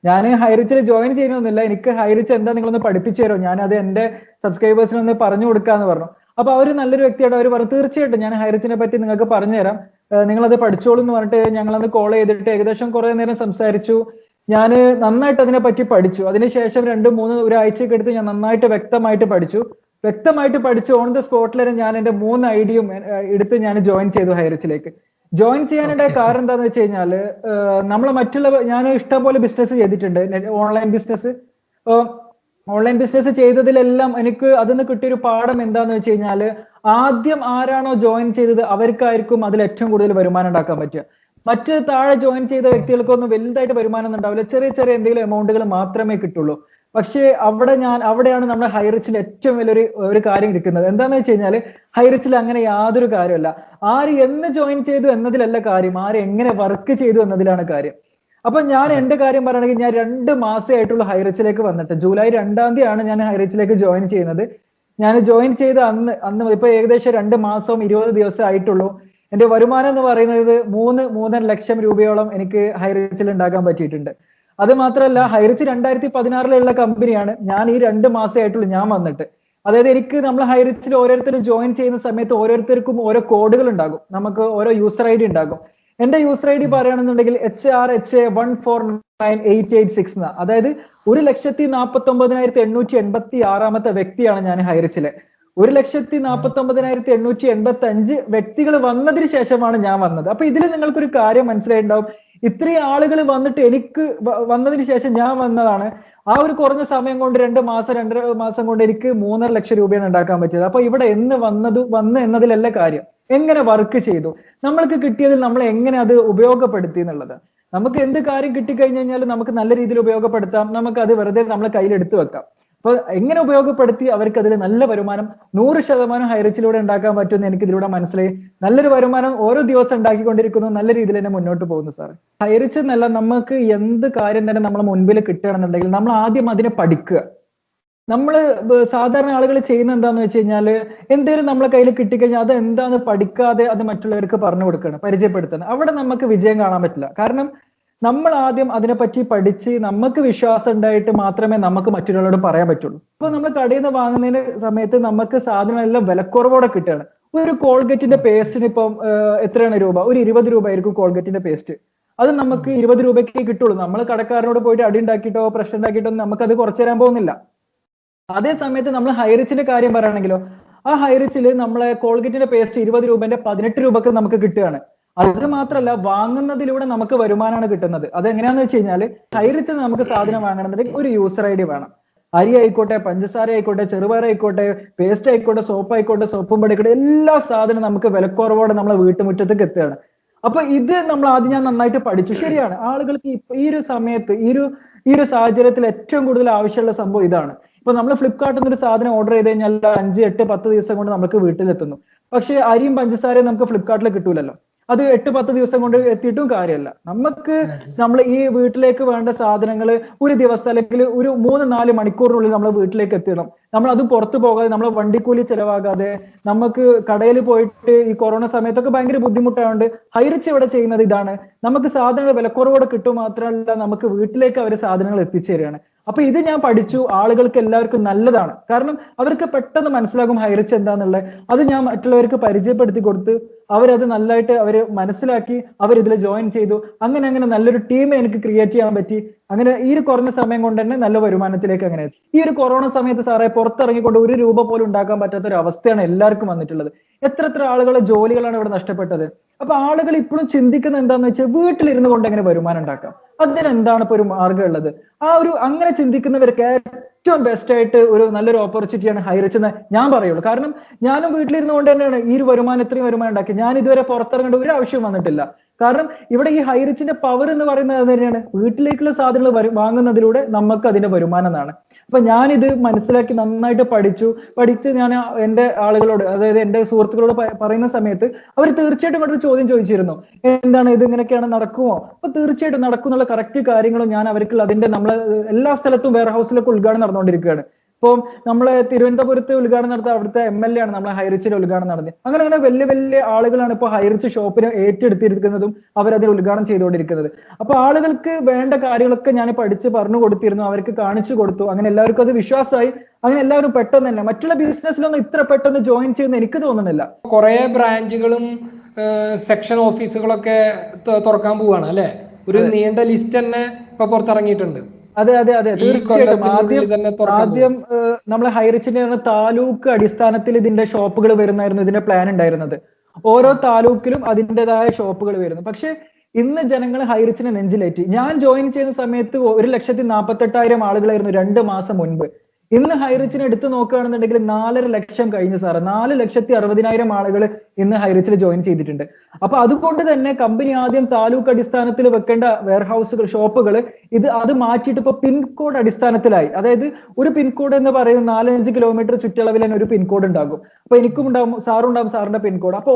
ഞാൻ ഹൈറിച്ചിൽ ജോയിൻ ചെയ്യണമെന്നില്ല എനിക്ക് ഹൈറിച്ച് എന്താ നിങ്ങളൊന്ന് പഠിപ്പിച്ചു തരുമോ? ഞാൻ അത് എന്റെ സബ്സ്ക്രൈബേഴ്സിനൊന്ന് പറഞ്ഞു കൊടുക്കാന്ന് പറഞ്ഞു. അപ്പൊ അവർ നല്ലൊരു വ്യക്തിയാണ് അവർ പറഞ്ഞു തീർച്ചയായിട്ടും ഞാൻ ഹൈറിച്ചിനെ പറ്റി നിങ്ങൾക്ക് പറഞ്ഞുതരാം. നിങ്ങൾ അത് പഠിച്ചോളൂ എന്ന് പറഞ്ഞിട്ട് ഞങ്ങളന്ന് കോൾ ചെയ്തിട്ട് ഏകദേശം കുറെ നേരം സംസാരിച്ചു. ഞാൻ നന്നായിട്ട് അതിനെ പറ്റി പഠിച്ചു. അതിനുശേഷം രണ്ട് മൂന്ന് ഒരാഴ്ചയൊക്കെ എടുത്ത് ഞാൻ നന്നായിട്ട് വ്യക്തമായിട്ട് പഠിച്ചു. വ്യക്തമായിട്ട് പഠിച്ചു ഓൺ ദ സ്പോട്ടിൽ തന്നെ ഞാൻ എന്റെ മൂന്ന് ഐഡിയും എടുത്ത് ഞാൻ ജോയിൻ ചെയ്തു ഹൈറിച്ചിലേക്ക് ജോയിൻ ചെയ്യാനുണ്ടായ കാരണം എന്താന്ന് വെച്ച് കഴിഞ്ഞാൽ നമ്മൾ മറ്റുള്ള ഞാൻ ഇഷ്ടംപോലെ ബിസിനസ് ചെയ്തിട്ടുണ്ട്. ഓൺലൈൻ ബിസിനസ് ഓൺലൈൻ ബിസിനസ് ചെയ്തതിലെല്ലാം എനിക്ക് അതിൽ നിന്ന് കിട്ടിയൊരു പാഠം എന്താന്ന് വെച്ച് കഴിഞ്ഞാൽ ആദ്യം ആരാണോ ജോയിൻ ചെയ്തത് അവർക്കായിരിക്കും അതിൽ ഏറ്റവും കൂടുതൽ വരുമാനം ഉണ്ടാക്കാൻ പറ്റുക. മറ്റ് താഴെ ജോയിൻ ചെയ്ത വ്യക്തികൾക്കൊന്നും വലുതായിട്ട് വരുമാനം ഉണ്ടാവില്ല. ചെറിയ ചെറിയ എന്തെങ്കിലും എമൗണ്ടുകൾ മാത്രമേ കിട്ടുള്ളൂ. പക്ഷേ അവിടെ ഞാൻ അവിടെയാണ് നമ്മുടെ ഹൈറിച്ചിൽ ഏറ്റവും വലിയൊരു ഒരു കാര്യം ഇരിക്കുന്നത് എന്താന്ന് വെച്ച് കഴിഞ്ഞാൽ ഹൈറിച്ചിൽ അങ്ങനെ യാതൊരു കാര്യമല്ല ആര് എന്ന് ജോയിൻ ചെയ്തു എന്നതിലല്ല കാര്യം. ആര് എങ്ങനെ വർക്ക് ചെയ്തു എന്നതിലാണ് കാര്യം. അപ്പൊ ഞാൻ എന്റെ കാര്യം പറയുകയാണെങ്കിൽ ഞാൻ രണ്ട് മാസമായിട്ടുള്ള ഹൈറിച്ചിലേക്ക് വന്നിട്ട് ജൂലൈ രണ്ടാം തീയതിയാണ് ഞാൻ ഹൈറിച്ചിലേക്ക് ജോയിൻ ചെയ്യുന്നത്. ഞാൻ ജോയിൻ ചെയ്ത അന്ന് അന്ന് ഇപ്പൊ ഏകദേശം രണ്ട് മാസവും ഇരുപത് ദിവസം ആയിട്ടുള്ളൂ എന്റെ വരുമാനം എന്ന് പറയുന്നത് മൂന്ന് മൂന്നര ലക്ഷം രൂപയോളം എനിക്ക് ഹൈറിച്ചിൽ ഉണ്ടാക്കാൻ പറ്റിയിട്ടുണ്ട്. അത് മാത്രമല്ല ഹൈറിച്ച് രണ്ടായിരത്തി പതിനാറിലുള്ള കമ്പനിയാണ് ഞാൻ ഈ രണ്ട് മാസമായിട്ടുള്ളൂ ഞാൻ വന്നിട്ട്. അതായത് എനിക്ക് നമ്മൾ ഹൈറിച്ചിൽ ഓരോരുത്തരും ജോയിൻ ചെയ്യുന്ന സമയത്ത് ഓരോരുത്തർക്കും ഓരോ കോഡുകൾ ഉണ്ടാകും. നമുക്ക് ഓരോ യൂസർ ഐ ഡി ഉണ്ടാകും. എന്റെ യൂസർ ഐ ഡി പറയുകയാണെന്നുണ്ടെങ്കിൽ H R H one four nine eight eight six അതായത് ഒരു ലക്ഷത്തി നാൽപ്പത്തി ഒമ്പതിനായിരത്തി എണ്ണൂറ്റി എൺപത്തി ആറാമത്തെ വ്യക്തിയാണ് ഞാൻ ഹൈറിച്ചിലെ ഒരു ലക്ഷത്തി നാൽപ്പത്തി ഒമ്പതിനായിരത്തി എണ്ണൂറ്റി എൺപത്തി അഞ്ച് വ്യക്തികൾ വന്നതിന് ശേഷമാണ് ഞാൻ വന്നത്. അപ്പൊ ഇതിൽ നിങ്ങൾക്കൊരു കാര്യം മനസ്സിലായിണ്ടാവും ഇത്രയും ആളുകൾ വന്നിട്ട് എനിക്ക് വന്നതിന് ശേഷം ഞാൻ വന്നതാണ്. ആ ഒരു കുറഞ്ഞ സമയം കൊണ്ട് രണ്ട് മാസം രണ്ടര മാസം കൊണ്ട് എനിക്ക് മൂന്നര ലക്ഷം രൂപയാണ് ഉണ്ടാക്കാൻ പറ്റിയത്. അപ്പൊ ഇവിടെ എന്ന് വന്നത് വന്ന് എന്നതിലല്ല കാര്യം. എങ്ങനെ വർക്ക് ചെയ്തു? നമ്മൾക്ക് കിട്ടിയതിൽ നമ്മൾ എങ്ങനെ അത് ഉപയോഗപ്പെടുത്തി എന്നുള്ളത്. നമുക്ക് എന്ത് കാര്യം കിട്ടിക്കഴിഞ്ഞു കഴിഞ്ഞാൽ നമുക്ക് നല്ല രീതിയിൽ ഉപയോഗപ്പെടുത്താം. നമുക്ക് അത് വെറുതെ നമ്മളെ കയ്യിലെടുത്ത് വെക്കാം. അപ്പൊ എങ്ങനെ ഉപയോഗപ്പെടുത്തി അവർക്ക് അതിൽ നല്ല വരുമാനം? നൂറ് ശതമാനം ഹൈറിച്ചിലൂടെ ഉണ്ടാക്കാൻ പറ്റുമെന്ന് എനിക്ക് ഇതിലൂടെ മനസ്സിലായി. നല്ലൊരു വരുമാനം ഓരോ ദിവസം ഉണ്ടാക്കിക്കൊണ്ടിരിക്കുന്നു. നല്ല രീതിയിൽ തന്നെ മുന്നോട്ട് പോകുന്നു സാർ ഹൈറിച്ച് എന്നല്ല നമുക്ക് എന്ത് കാര്യം തന്നെ നമ്മളെ മുൻപിൽ കിട്ടുകയാണെന്നുണ്ടെങ്കിൽ നമ്മൾ ആദ്യം അതിനെ പഠിക്കുക. നമ്മൾ സാധാരണ ആളുകൾ ചെയ്യുന്ന എന്താന്ന് വെച്ച് കഴിഞ്ഞാൽ എന്തെങ്കിലും നമ്മളെ കയ്യിൽ കിട്ടിക്കഴിഞ്ഞാൽ അത് എന്താന്ന് പഠിക്കാതെ അത് മറ്റുള്ളവർക്ക് പറഞ്ഞു കൊടുക്കണം പരിചയപ്പെടുത്തണം അവിടെ നമുക്ക് വിജയം കാണാൻ പറ്റില്ല. കാരണം നമ്മൾ ആദ്യം അതിനെപ്പറ്റി പഠിച്ച് നമുക്ക് വിശ്വാസം ഉണ്ടായിട്ട് മാത്രമേ നമുക്ക് മറ്റുള്ളവരോട് പറയാൻ പറ്റുള്ളൂ. അപ്പൊ നമ്മൾ കടയിൽ നിന്ന് വാങ്ങുന്നതിന് സമയത്ത് നമുക്ക് സാധനം എല്ലാം വിലക്കുറവോടെ കിട്ടുകയാണ്. ഒരു കോൾഗേറ്റിന്റെ പേസ്റ്റിന് ഇപ്പം എത്രയാണ് രൂപ? ഒരു ഇരുപത് രൂപ ആയിരിക്കും കോൾഗേറ്റിന്റെ പേസ്റ്റ്. അത് നമുക്ക് ഇരുപത് രൂപയ്ക്ക് കിട്ടുള്ളൂ. നമ്മൾ കടക്കാരനോട് പോയിട്ട് അടി ഉണ്ടാക്കിയിട്ടോ പ്രശ്നം ഉണ്ടാക്കിയിട്ടോ നമുക്ക് അത് കുറച്ചു തരാൻ പോകുന്നില്ല. അതേ സമയത്ത് നമ്മൾ ഹൈറിച്ചിന്റെ കാര്യം പറയുകയാണെങ്കിലോ ആ ഹൈറിച്ചിൽ നമ്മളെ കോൾഗേറ്റിന്റെ പേസ്റ്റ് ഇരുപത് രൂപന്റെ പതിനെട്ട് രൂപക്ക് നമുക്ക് കിട്ടുകയാണ്. അത് മാത്രമല്ല വാങ്ങുന്നതിലൂടെ നമുക്ക് വരുമാനമാണ് കിട്ടുന്നത്. അത് എങ്ങനെയാന്ന് വെച്ച് കഴിഞ്ഞാൽ ഹൈറിച്ചിൽ നമുക്ക് സാധനം വാങ്ങണമെന്നുണ്ടെങ്കിൽ ഒരു യൂസർ ഐ ഡി വേണം. അരി ആയിക്കോട്ടെ പഞ്ചസാര ആയിക്കോട്ടെ ചെറുപയർ ആയിക്കോട്ടെ പേസ്റ്റ് ആയിക്കോട്ടെ സോപ്പ് ആയിക്കോട്ടെ സോപ്പും പടിക്കോട്ടെ എല്ലാ സാധനവും നമുക്ക് വിലക്കുറവോടെ നമ്മളെ വീട്ടുമുറ്റത്തേക്ക് എത്തുകയാണ്. അപ്പൊ ഇത് നമ്മൾ ആദ്യം ഞാൻ നന്നായിട്ട് പഠിച്ചു. ശരിയാണ്. ആളുകൾക്ക് ഈ ഒരു സമയത്ത് ഈ ഒരു ഈ ഒരു സാഹചര്യത്തിൽ ഏറ്റവും കൂടുതൽ ആവശ്യമുള്ള സംഭവം ഇതാണ്. ഇപ്പൊ നമ്മൾ ഫ്ലിപ്കാർട്ടിൽ നിന്ന് ഒരു സാധനം ഓർഡർ ചെയ്ത് കഴിഞ്ഞാൽ അഞ്ച് എട്ട് പത്ത് ദിവസം കൊണ്ട് നമുക്ക് വീട്ടിലെത്തുന്നു. പക്ഷേ അരിയും പഞ്ചസാരയും നമുക്ക് ഫ്ലിപ്കാർട്ടിൽ കിട്ടൂലല്ലോ. അത് എട്ട് പത്ത് ദിവസം കൊണ്ട് എത്തിയിട്ടും കാര്യമല്ല നമുക്ക് നമ്മൾ ഈ വീട്ടിലേക്ക് വേണ്ട സാധനങ്ങൾ ഒരു ദിവസം അല്ലെങ്കിൽ ഒരു മൂന്ന് നാല് മണിക്കൂറിനുള്ളിൽ നമ്മൾ വീട്ടിലേക്ക് എത്തിക്കണം നമ്മൾ അത് പുറത്തു പോകാതെ നമ്മൾ വണ്ടിക്കൂലി ചെലവാകാതെ നമുക്ക് കടയിൽ പോയിട്ട് ഈ കൊറോണ സമയത്തൊക്കെ ഭയങ്കര ബുദ്ധിമുട്ടായതുകൊണ്ട് ഹൈറിച്ച് ഇവിടെ ചെയ്യുന്നത് ഇതാണ്. നമുക്ക് സാധനങ്ങൾ വിലക്കുറവോടെ കിട്ടും മാത്രമല്ല നമുക്ക് വീട്ടിലേക്ക് അവർ സാധനങ്ങൾ എത്തിച്ചു തരികയാണ്. അപ്പൊ ഇത് ഞാൻ പഠിച്ചു. ആളുകൾക്ക് എല്ലാവർക്കും നല്ലതാണ്. കാരണം അവർക്ക് പെട്ടെന്ന് മനസ്സിലാകും ഹൈറിച്ച് എന്താന്നുള്ളത്. അത് ഞാൻ മറ്റുള്ളവർക്ക് പരിചയപ്പെടുത്തി കൊടുത്ത് അവരത് നല്ലതായിട്ട് അവർ മനസ്സിലാക്കി അവർ ഇതിൽ ജോയിൻ ചെയ്തു. അങ്ങനെ അങ്ങനെ നല്ലൊരു ടീം എനിക്ക് ക്രിയേറ്റ് ചെയ്യാൻ പറ്റി. അങ്ങനെ ഈ ഒരു കുറഞ്ഞ സമയം കൊണ്ട് തന്നെ നല്ല വരുമാനത്തിലേക്ക് അങ്ങനെ ഈ ഒരു കൊറോണ സമയത്ത് സാറേ പുറത്തിറങ്ങിക്കൊണ്ട് ഒരു രൂപ പോലും ഉണ്ടാക്കാൻ പറ്റാത്ത ഒരു അവസ്ഥയാണ് എല്ലാവർക്കും വന്നിട്ടുള്ളത്. എത്ര എത്ര ആളുകളെ ജോലികളാണ് ഇവിടെ നഷ്ടപ്പെട്ടത്? അപ്പൊ ആളുകൾ ഇപ്പോഴും ചിന്തിക്കുന്ന എന്താന്ന് വെച്ചാൽ വീട്ടിലിരുന്ന് കൊണ്ട് എങ്ങനെ വരുമാനം ഉണ്ടാക്കാം? അതിനെന്താണ് ഇപ്പൊ ഒരു മാർഗം ഉള്ളത്? ആ ഒരു അങ്ങനെ ചിന്തിക്കുന്നവർക്ക് ഏറ്റവും ബെസ്റ്റ് ആയിട്ട് ഒരു നല്ലൊരു ഓപ്പർച്യൂണിറ്റിയാണ് ഹൈറിച്ച് എന്ന് ഞാൻ പറയുള്ളൂ. കാരണം ഞാനും വീട്ടിലിരുന്ന് കൊണ്ട് തന്നെയാണ് ഈ ഒരു വരുമാനം ഇത്രയും വരുമാനം ഉണ്ടാക്കി ഞാൻ ഇതുവരെ പുറത്തിറങ്ങേണ്ട ഒരു ആവശ്യം വന്നിട്ടില്ല. കാരണം ഇവിടെ ഈ ഹൈറിച്ചിന്റെ പവർ എന്ന് പറയുന്നത് തന്നെയാണ്. വീട്ടിലേക്കുള്ള സാധനങ്ങൾ വാങ്ങുന്നതിലൂടെ നമുക്ക് അതിന്റെ വരുമാനം എന്നാണ്. അപ്പൊ ഞാനിത് മനസ്സിലാക്കി നന്നായിട്ട് പഠിച്ചു. പഠിച്ച് ഞാൻ എന്റെ ആളുകളോട് അതായത് എന്റെ സുഹൃത്തുക്കളോട് പറയുന്ന സമയത്ത് അവർ തീർച്ചയായിട്ടും അവരുടെ ചോദ്യം ചോദിച്ചിരുന്നു. എന്താണ് ഇത് ഇങ്ങനെയൊക്കെയാണ് നടക്കുമോ അപ്പൊ തീർച്ചയായിട്ടും നടക്കുന്നുള്ള കറക്റ്റ് കാര്യങ്ങളും ഞാൻ അവർക്ക് അതിന്റെ നമ്മൾ എല്ലാ സ്ഥലത്തും വെയർ ഹൗസിലൊക്കെ ഉദ്ഘാടനം നടന്നുകൊണ്ടിരിക്കുകയാണ്. ഇപ്പൊ നമ്മളെ തിരുവനന്തപുരത്ത് ഉദ്ഘാടനം നടത്തിയ അവിടുത്തെ എം എൽ എ ആണ് നമ്മളെ ഹൈറിച്ചിന്റെ ഉദ്ഘാടനം നടന്നത് അങ്ങനെ അങ്ങനെ വലിയ വലിയ ആളുകളാണ് ഇപ്പൊ ഹൈറിച്ച് ഷോപ്പിന് ഏറ്റെടുത്തിരിക്കുന്നതും അവരതിൽ ഉദ്ഘാടനം ചെയ്തുകൊണ്ടിരിക്കുന്നത്. അപ്പൊ ആളുകൾക്ക് വേണ്ട കാര്യങ്ങളൊക്കെ ഞാൻ പഠിച്ച് പറഞ്ഞു കൊടുത്തിരുന്നു അവർക്ക് കാണിച്ചു കൊടുത്തു. അങ്ങനെ എല്ലാവർക്കും അത് വിശ്വാസമായി. അങ്ങനെ എല്ലാവരും പെട്ടെന്ന് തന്നെ മറ്റുള്ള ബിസിനസ്സിലൊന്നും ഇത്ര പെട്ടെന്ന് ജോയിൻ ചെയ്യുന്ന എനിക്ക് തോന്നുന്നില്ല. കുറെ ബ്രാഞ്ചുകളും സെക്ഷൻ ഓഫീസുകളൊക്കെ തുറക്കാൻ പോവാണ് അല്ലെ? ഒരു നീണ്ട ലിസ്റ്റ് തന്നെ ഇപ്പൊ പുറത്തിറങ്ങിയിട്ടുണ്ട്. അതെ അതെ അതെ. തീർച്ചയായിട്ടും ആദ്യം ആദ്യം നമ്മളെ ഹൈറിച്ചിന്റെ താലൂക്ക് അടിസ്ഥാനത്തിൽ ഇതിന്റെ ഷോപ്പുകൾ വരുന്നായിരുന്നു ഇതിന്റെ പ്ലാൻ ഉണ്ടായിരുന്നത്. ഓരോ താലൂക്കിലും അതിന്റെതായ ഷോപ്പുകൾ വരുന്നു. പക്ഷെ ഇന്ന് ജനങ്ങൾ ഹൈറിച്ചിനെ നെഞ്ചിലേറ്റി. ഞാൻ ജോയിൻ ചെയ്യുന്ന സമയത്ത് ഒരു ലക്ഷത്തി നാൽപ്പത്തെട്ടായിരം ആളുകളായിരുന്നു രണ്ട് മാസം മുൻപ്. ഇന്ന് ഹൈറിച്ചിനെ എടുത്തു നോക്കുകയാണെന്നുണ്ടെങ്കിൽ നാലര ലക്ഷം കഴിഞ്ഞു സാറ്. നാല് ലക്ഷത്തി അറുപതിനായിരം ആളുകൾ ഇന്ന് ഹൈറിച്ചിൽ ജോയിൻ ചെയ്തിട്ടുണ്ട്. അപ്പൊ അതുകൊണ്ട് തന്നെ കമ്പനി ആദ്യം താലൂക്ക് അടിസ്ഥാനത്തിൽ വെക്കേണ്ട വെയർഹൗസുകൾ ഷോപ്പുകൾ ഇത് അത് മാറ്റിയിട്ട് ഇപ്പൊ പിൻകോഡ് അടിസ്ഥാനത്തിലായി. അതായത് ഒരു പിൻകോഡ് എന്ന് പറയുന്നത് നാലഞ്ച് കിലോമീറ്റർ ചുറ്റളവിൽ തന്നെ ഒരു പിൻകോഡ് ഉണ്ടാകും. അപ്പൊ എനിക്കും ഉണ്ടാവും സാറും ഉണ്ടാവും സാറിന്റെ പിൻകോഡ് അപ്പൊ